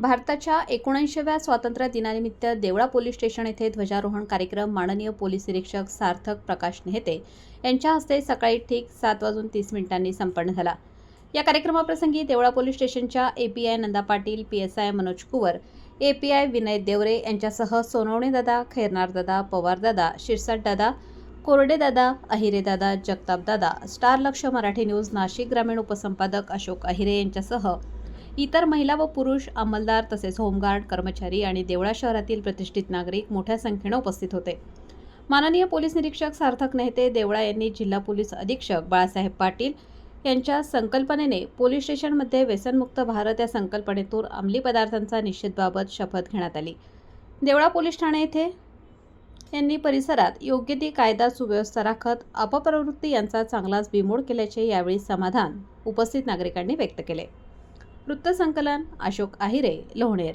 भारताच्या एकोणऐंशीव्या स्वातंत्र्य दिनानिमित्त देवळा पोलीस स्टेशन येथे ध्वजारोहण कार्यक्रम माननीय पोलीस निरीक्षक सार्थक प्रकाश नेहते यांच्या हस्ते सकाळी ठीक सात वाजून तीस मिनिटांनी संपन्न झाला. या कार्यक्रमाप्रसंगी देवळा पोलीस स्टेशनच्या API Nanda Patil P S I Manoj Kuwar API Vinay Deore यांच्यासह सोनवणेदादा खैरनारदादा पवारदादा शिरसाटदादा कोरडेदादा अहिरेदादा जगतापदादा स्टार लक्ष मराठी न्यूज नाशिक ग्रामीण उपसंपादक अशोक अहिरे यांच्यासह इतर महिला व पुरुष अंमलदार तसेच होमगार्ड कर्मचारी आणि देवळा शहरातील प्रतिष्ठित नागरिक मोठ्या संख्येनं उपस्थित होते. माननीय पोलीस निरीक्षक सार्थक नेहते देवळा यांनी जिल्हा पोलीस अधीक्षक बाळासाहेब पाटील यांच्या संकल्पनेने पोलीस स्टेशनमध्ये व्यसनमुक्त भारत या संकल्पनेतून अंमली पदार्थांचा निषेधबाबत शपथ घेण्यात आली. देवळा पोलीस ठाणे येथे यांनी परिसरात योग्य ती कायदा सुव्यवस्था राखत अपप्रवृत्ती यांचा चांगलाच बिमोड केल्याचे यावेळी समाधान उपस्थित नागरिकांनी व्यक्त केले. वृत्तसंकलन अशोक आहिरे लोहणेर.